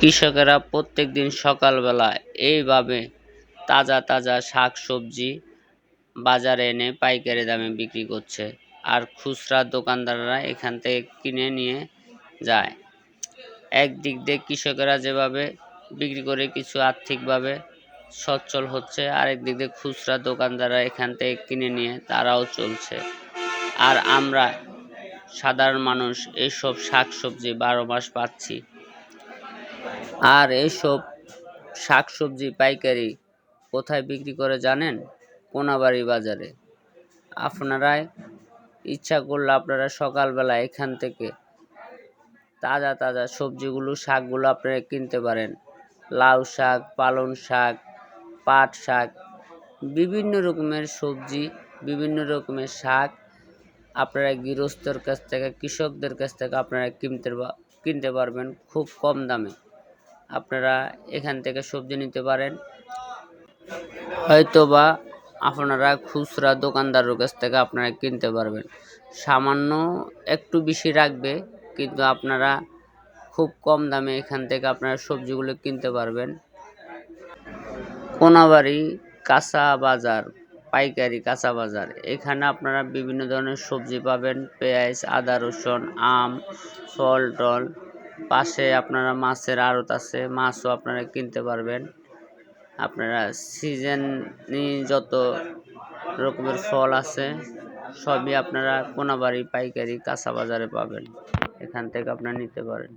কৃষকেরা প্রত্যেক দিন সকালবেলা এইভাবে তাজা তাজা শাক সবজি বাজারে এনে পাইকারি দামে বিক্রি করছে। আর খুচরা দোকানদাররা এখান থেকে কিনে নিয়ে যায়। একদিক দিয়ে কৃষকেরা যেভাবে বিক্রি করে কিছু আর্থিকভাবে সচ্ছল হচ্ছে আরেক দিক দিয়ে খুচরা দোকানদাররা এখান থেকে কিনে নিয়ে তারাও চলছে। আর আমরা সাধারণ মানুষ এইসব শাক সবজি বারো মাস পাচ্ছি। আর এইসব শাক সবজি পাইকারি কোথায় বিক্রি করে জানেন? কোনাবাড়ি বাজারে। আপনারাই ইচ্ছা করলে আপনারা সকালবেলা এখান থেকে তাজা তাজা সবজিগুলো, শাকগুলো আপনারা কিনতে পারেন। লাউ শাক, পালং শাক, পাট শাক, বিভিন্ন রকমের সবজি, বিভিন্ন রকমের শাক আপনারা গৃহস্থর কাছ থেকে, কৃষকদের কাছ থেকে আপনারা কিনতে কিনতে পারবেন খুব কম দামে। আপনারা এখান থেকে সবজি নিতে পারেন। হয়তো বা আপনারা খুচরা দোকানদারের কাছ থেকে আপনারা কিনতে পারবেন। সামান্য একটু বেশি রাখবে, কিন্তু আপনারা খুব কম দামে এখান থেকে আপনারা সবজিগুলো কিনতে পারবেন। কোনাবাড়ি কাঁচা বাজার, পাইকারি কাঁচা বাজার, এখানে আপনারা বিভিন্ন ধরনের সবজি পাবেন। পেঁয়াজ, আদা, রসুন, আম, ফল, টল। পাশে আপনারা মাছের আড়ত আছে, মাছও আপনারা কিনতে পারবেন। আপনারা সিজনই যত রকমের ফল আছে, সবই আপনারা কোনাবাড়ি পাইকারি কাঁচা বাজারে পাবেন। এখান থেকে আপনারা নিতে পারেন।